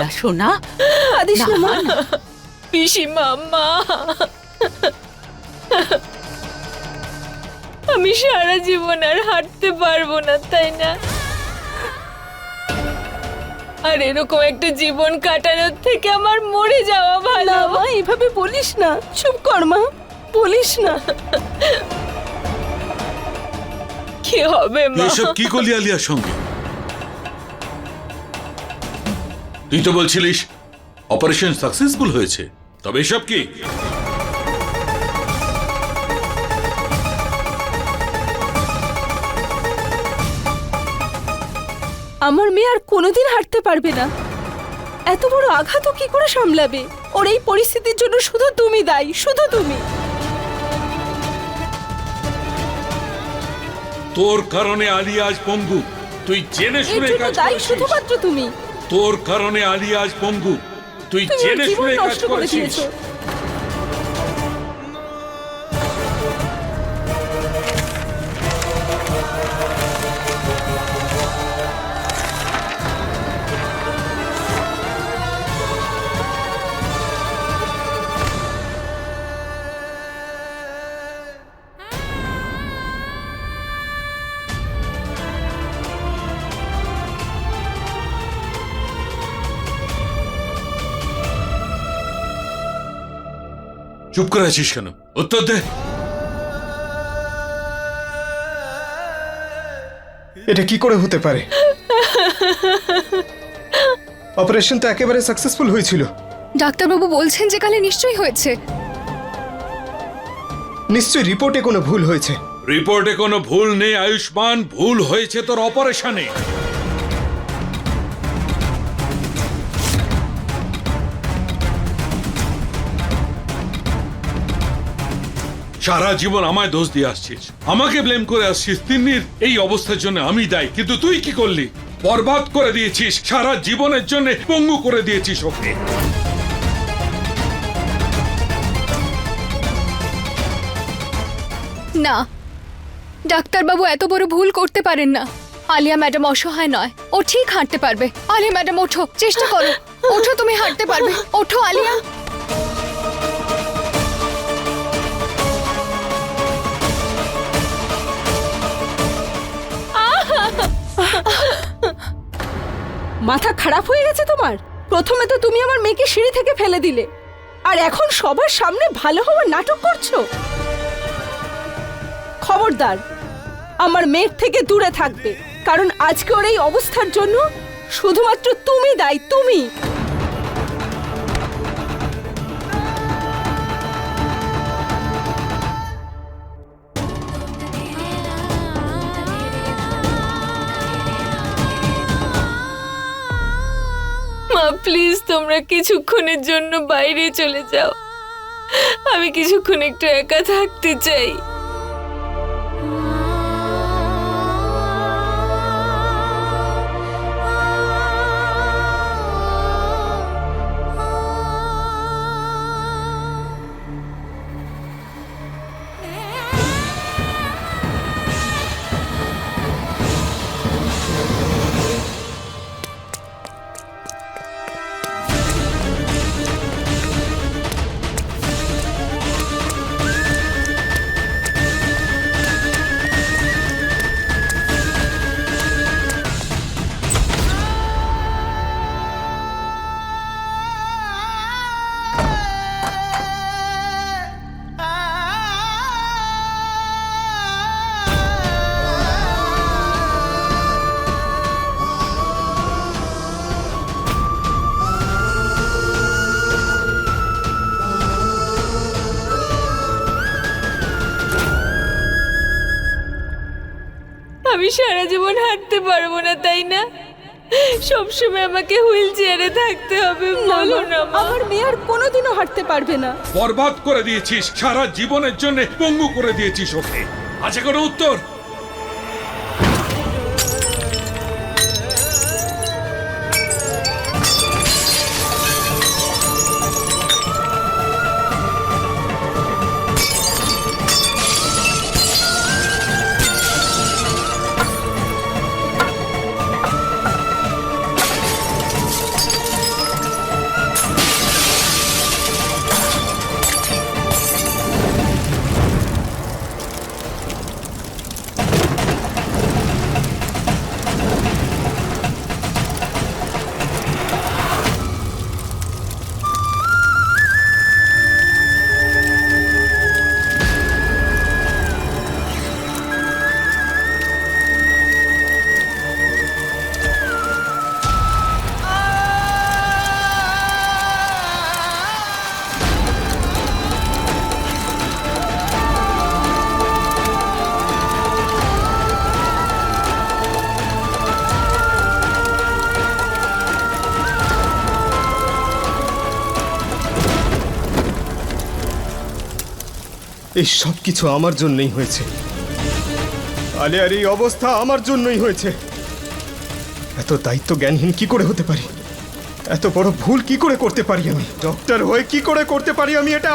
আলিয়া আলিয়া সোনা। কাঁদিস না। মা পিসিমা মা। আমি সারা জীবন আর হাঁটতে পারব না তাই না? আর এরকম একটা জীবন কাটানোর থেকে আমার মরে যাওয়া ভালো। না মা এভাবে বলিস না। চুপ কর মা। বলিস না। কি হবে মা? এসব কি করলি আলিয়ার সঙ্গে? তুই তো বলছিলিস অপারেশন সাকসেসফুল হয়েছে। তবে এসব কি? আমার মেয়ে আর কোনোদিন হাঁটতে পারবে না। এত বড় আঘাতও কি করে সামলাবে? ওর এই পরিস্থিতির জন্য শুধু তুমি দায়ী শুধু তুমি। তোর কারণে আলিয়া আজ পঙ্গু তুই জেনে শুনে কাজ শুধুমাত্র তুমি। তোর কারণে আলিয়া আজ পঙ্গু। তুই জেনে শুনে কাজ করেছিস। চুপ করে আছিস কেন? উত্তর দে। এটা কি করে হতে পারে? অপারেশন তো একেবারে সাকসেসফুল হয়েছিল। ডাক্তারবাবু বলছেন যে কালে নিশ্চয়ই হয়েছে। নিশ্চয়ই রিপোর্টে কোনো ভুল হয়েছে। রিপোর্টে কোনো ভুল নেই আয়ুষ্মান ভুল হয়েছে তোর অপারেশনে। সারা জীবন আমায় দোষ দিয়ে আসছিস। আমাকে ব্লেম করে আসছিস। তিন্নির এই অবস্থার জন্য আমি দায়ী। কিন্তু তুই কি করলি? বরবাদ করে দিয়েছিস। সারা জীবনের জন্য পঙ্গু করে দিয়েছিস ওকে। না, ডাক্তারবাবু এত বড় ভুল করতে পারেন না। আলিয়া ম্যাডাম অসহায় নয়। ও ঠিক হাঁটতে পারবে। আলিয়া ম্যাডাম, ওঠো, চেষ্টা করো। ওঠো, তুমি হাঁটতে পারবে। ওঠো, আলিয়া। মাথা খারাপ হয়ে গেছে তোমার? প্রথমে তো তুমি আমার মেয়েকে সিঁড়ি থেকে ফেলে দিলে। আর এখন সবার সামনে ভালো হওয়ার নাটক করছ? খবরদার, আমার মেয়ের থেকে দূরে থাকবে, কারণ আজকে ওর এই অবস্থার জন্য শুধুমাত্র তুমি দায়ী, তুমি। প্লিজ তোমরা কিছুক্ষণের জন্য বাইরে চলে যাও। আমি কিছুক্ষণ একটু একা থাকতে চাই। আমি সারা জীবন হাঁটতে পারব না তাই না? সবসময় আমাকে হুইল চেয়ারে থাকতে হবে বলো না মা। আমার মেয়ে আর কোনোদিনও হাঁটতে পারবে না। বরবাদ করে দিয়েছিস সারা জীবনের জন্য পঙ্গু করে দিয়েছিস ওকে। আছে কোনো উত্তর? এই সব কিছু আমার জন্যই হয়েছে। আলিয়ার এই অবস্থা আমার জন্যই হয়েছে। এত দায়িত্ব জ্ঞানহীন কি করে হতে পারি? এত বড় ভুল কি করে করতে পারি আমি? ডক্টর হয়ে কি করে করতে পারি আমি এটা?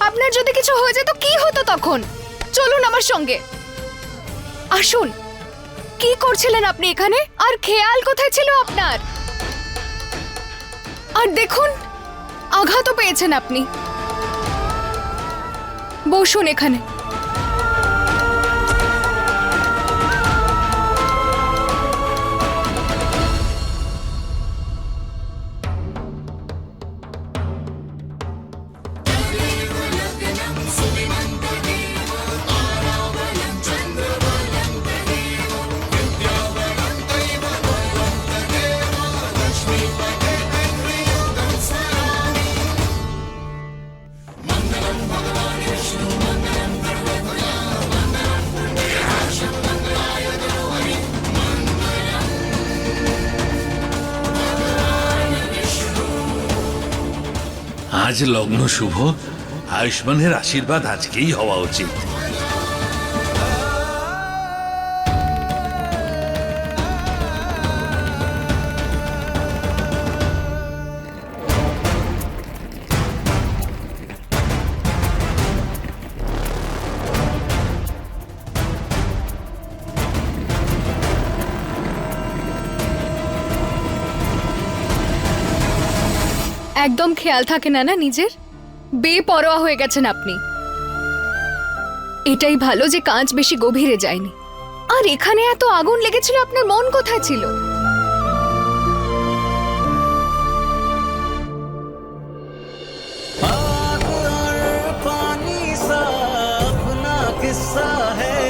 আপনার যদি কিছু হয়ে যেত, কি হতো তখন? চলুন আমার সঙ্গে। আসুন। কি করছিলেন আপনি এখানে? আর খেয়াল কোথায় ছিল আপনার? আর দেখুন, আঘাতও পেয়েছেন আপনি। বসুন এখানে। আজ লগ্ন শুভ। আয়ুষ্মানের আশীর্বাদ আজকেই হওয়া উচিত। একদম খেয়াল থাকে না না নিজের বেপরোয়া হয়ে গেছেন আপনি এটাই ভালো যে কাঁচ বেশি গভীরে যায়নি আর এখানে এত আগুন লেগেছিল আপনার মন কোথায় ছিল आग और पानी सा अपना किस्सा है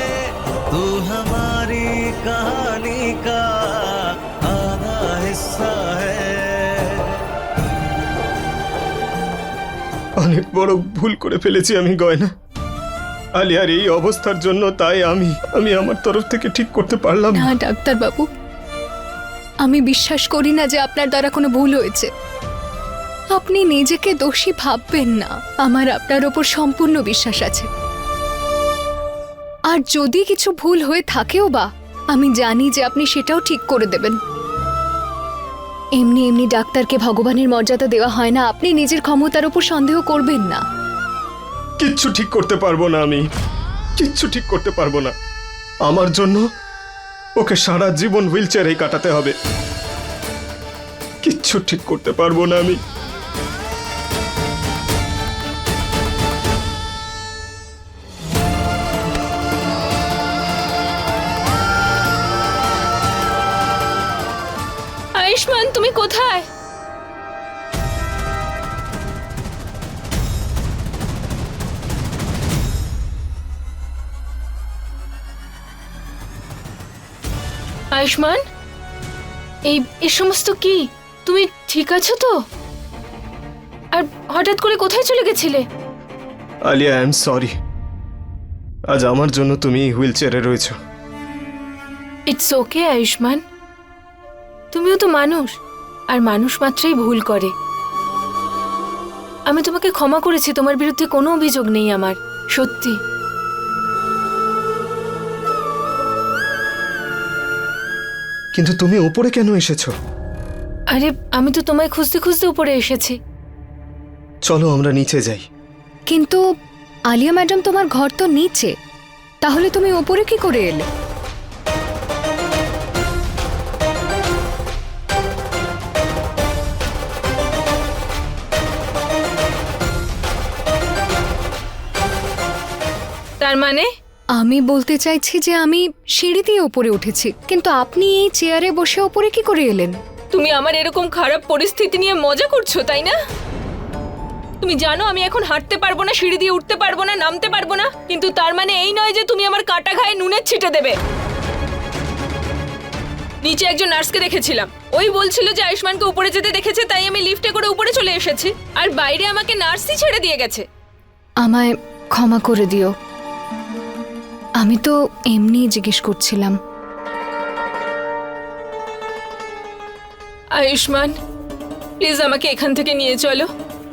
तू हमारी कहानी का অনেক বড় ভুল করে ফেলেছি আমি, গয়না। আলিয়ার এই অবস্থার জন্য তাই আমি আমি আমার তরফ থেকে ঠিক করতে পারলাম না। ডাক্তার বাবু আমি বিশ্বাস করি না যে আপনার দ্বারা কোনো ভুল হয়েছে। আপনি নিজেকে দোষী ভাববেন না, আমার আপনার ওপর সম্পূর্ণ বিশ্বাস আছে। আর যদি কিছু ভুল হয়ে থাকেও বা, আমি জানি যে আপনি সেটাও ঠিক করে দেবেন। এমনি এমনি ডাক্তারকে ভগবানের মর্যাদা দেওয়া হয় না। আপনি নিজের ক্ষমতার উপর সন্দেহ করবেন না। কিচ্ছু ঠিক করতে পারব না আমি। কিচ্ছু ঠিক করতে পারব না। আমার জন্য ওকে সারা জীবন হুইল কাটাতে হবে। কিচ্ছু ঠিক করতে পারব না আমি। তুমি কোথায়? আয়ুষ্মান? এই এ সমস্ত কি? তুমি ঠিক আছো তো? আর হঠাৎ করে কোথায় চলে গেছিলে? Alia I am sorry. আজ আমার জন্য তুমি হুইল চেয়ারে রয়েছো। It's okay Ayushman. তুমিও তো মানুষ। আর মানুষ মাত্রই ভুল করে। আমি তোমাকে ক্ষমা করেছি তোমার বিরুদ্ধে কোনো অভিযোগ নেই আমার সত্যি। কিন্তু তুমি ওপরে কেন এসেছ? আরে আমি তো তোমায় খুঁজতে খুঁজতে উপরে এসেছি। চলো আমরা নিচে যাই। কিন্তু আলিয়া ম্যাডাম তোমার ঘর তো নিচে। তাহলে তুমি ওপরে কি করে এলে? তার মানে? আমি বলতে চাইছি যে আমি সিঁড়ি দিয়ে ওপরে উঠেছি কিন্তু আপনি এই চেয়ারে বসে ওপরে কি করে এলেন? তুমি আমার এরকম খারাপ পরিস্থিতি নিয়ে মজা করছ তাই না? তুমি জানো আমি এখন হাঁটতে পারব না সিঁড়ি দিয়ে উঠতে পারব না নামতে পারব না কিন্তু তার মানে এই নয় যে তুমি আমার কাটা ঘায়ে নুনের ছিটে দেবে। নিচে একজন নার্সকে দেখেছিলাম। ওই বলছিল যে আয়ুষ্মানকে উপরে যেতে দেখেছে তাই আমি লিফটে করে উপরে চলে এসেছি। আর বাইরে আমাকে নার্সই ছেড়ে দিয়ে গেছে। আমায় ক্ষমা করে দিও। আমি তো এমনি জিজ্ঞেস করছিলাম। আয়ুষ্মান প্লিজ আমাকে এখান থেকে নিয়ে চলো।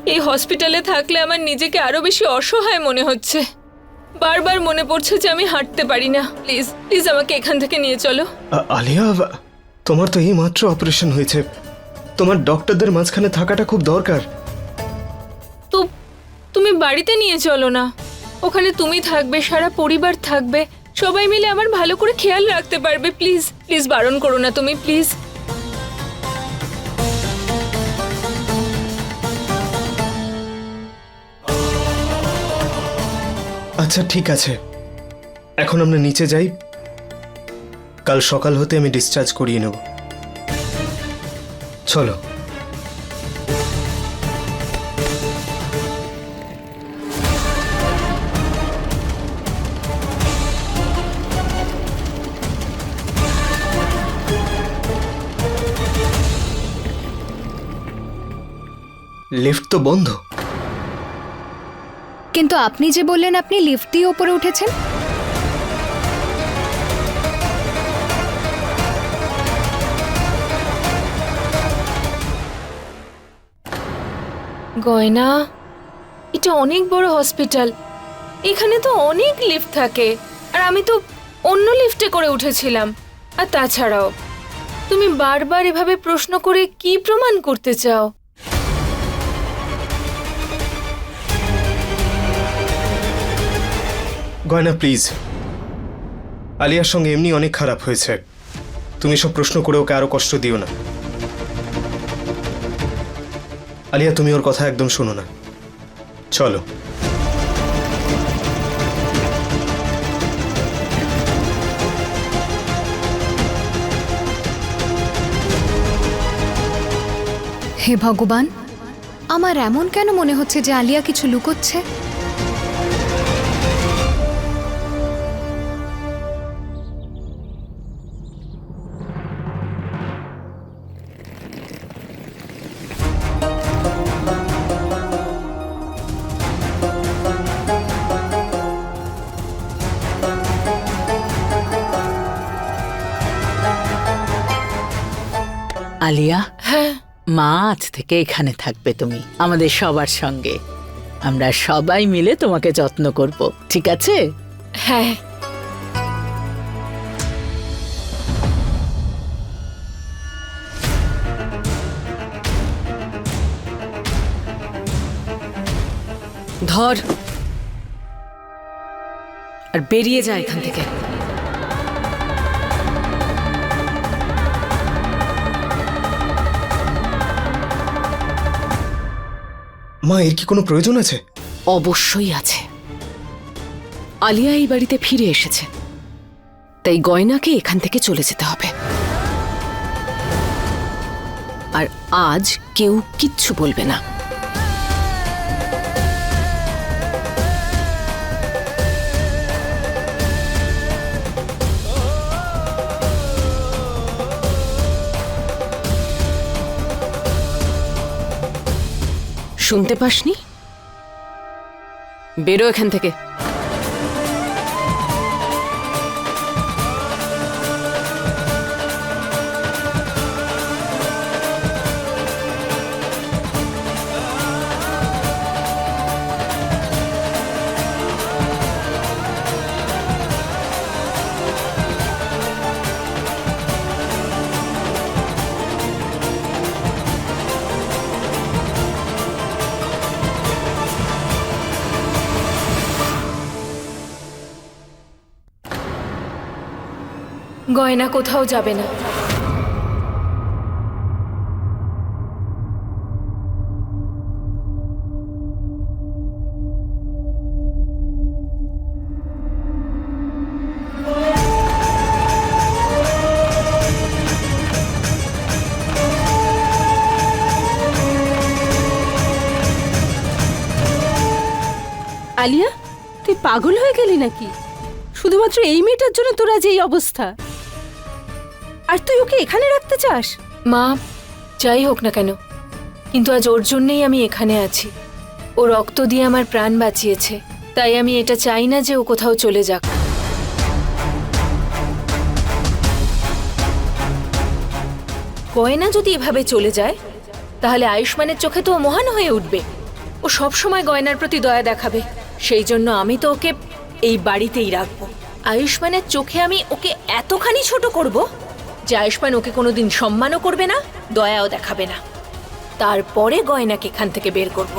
এই হসপিটালে থাকলে আমার নিজেকে আরও বেশি অসহায় মনে হচ্ছে। বারবার মনে পড়ছে যে আমি হাঁটতে পারি না। প্লিজ প্লিজ আমাকে এখান থেকে নিয়ে চলো। আলিয়া তোমার তো এই মাত্র অপারেশন হয়েছে। তোমার ডক্টরদের মাঝখানে থাকাটা খুব দরকার। তো তুমি বাড়িতে নিয়ে চলো না। ওখানে তুমি থাকবে, সারা পরিবার থাকবে। সবাই মিলে আমার ভালো করে খেয়াল রাখতে পারবে প্লিজ প্লিজ বারণ করো না তুমি প্লিজ আচ্ছা ঠিক আছে। এখন আমরা নিচে যাই। কাল সকাল হতে আমি ডিসচার্জ করিয়ে নেব। চলো। লিফট তো বন্ধ। কিন্তু আপনি যে বললেন আপনি লিফট দিয়ে ওপরে উঠেছেন। গয়না এটা অনেক বড় হসপিটাল। এখানে তো অনেক লিফট থাকে আর আমি তো অন্য লিফটে করে উঠেছিলাম। আর তাছাড়াও তুমি বারবার এভাবে প্রশ্ন করে কি প্রমাণ করতে চাও? গয়না প্লিজ আলিয়ার সঙ্গে এমনি অনেক খারাপ হয়েছে। তুমি সব প্রশ্ন করে ওকে আরও কষ্ট দিও না। আলিয়া, তুমি ওর কথা একদম শোনো না। চলো। হে ভগবান, আমার এমন কেন মনে হচ্ছে যে আলিয়া কিছু লুকোচ্ছে? আলিয়া? হ্যাঁ। মা আজ থেকে এখানে থাকবে তুমি আমাদের সবার সঙ্গে। আমরা সবাই মিলে তোমাকে যত্ন করব ঠিক আছে? হ্যাঁ। ধর। আর বেরিয়ে যা এখান থেকে। মা, এর কি কোনো প্রয়োজন আছে? অবশ্যই আছে। আলিয়া এই বাড়িতে ফিরে এসেছে। তাই গয়নাকে এখান থেকে চলে যেতে হবে। আর আজ কেউ কিচ্ছু বলবে না। শুনতে পাসনি? বেরো এখান থেকে। গয়না কোথাও যাবে না। আলিয়া, তুই পাগল হয়ে গেলি নাকি? শুধুমাত্র এই মেয়েটার জন্য তোর আজ এই অবস্থা। আর তুই ওকে এখানে রাখতে চাস? মা, যাই হোক না কেন। কিন্তু আজ ওর জন্যেই আমি এখানে আছি। ও রক্ত দিয়ে আমার প্রাণ বাঁচিয়েছে। তাই আমি এটা চাই না যে ও কোথাও চলে যাক। গয়না যদি এভাবে চলে যায়, তাহলে আয়ুষ্মানের চোখে তো ও মহান হয়ে উঠবে। ও সব সময় গয়নার প্রতি দয়া দেখাবে। সেই জন্য আমি তো ওকে এই বাড়িতেই রাখব। আয়ুষ্মানের চোখে আমি ওকে এতখানি ছোট করব? যে আয়ুষ্মান ওকে কোনোদিন সম্মানও করবে না, দয়াও দেখাবে না। তারপরে গয়নাকে এখান থেকে বের করব।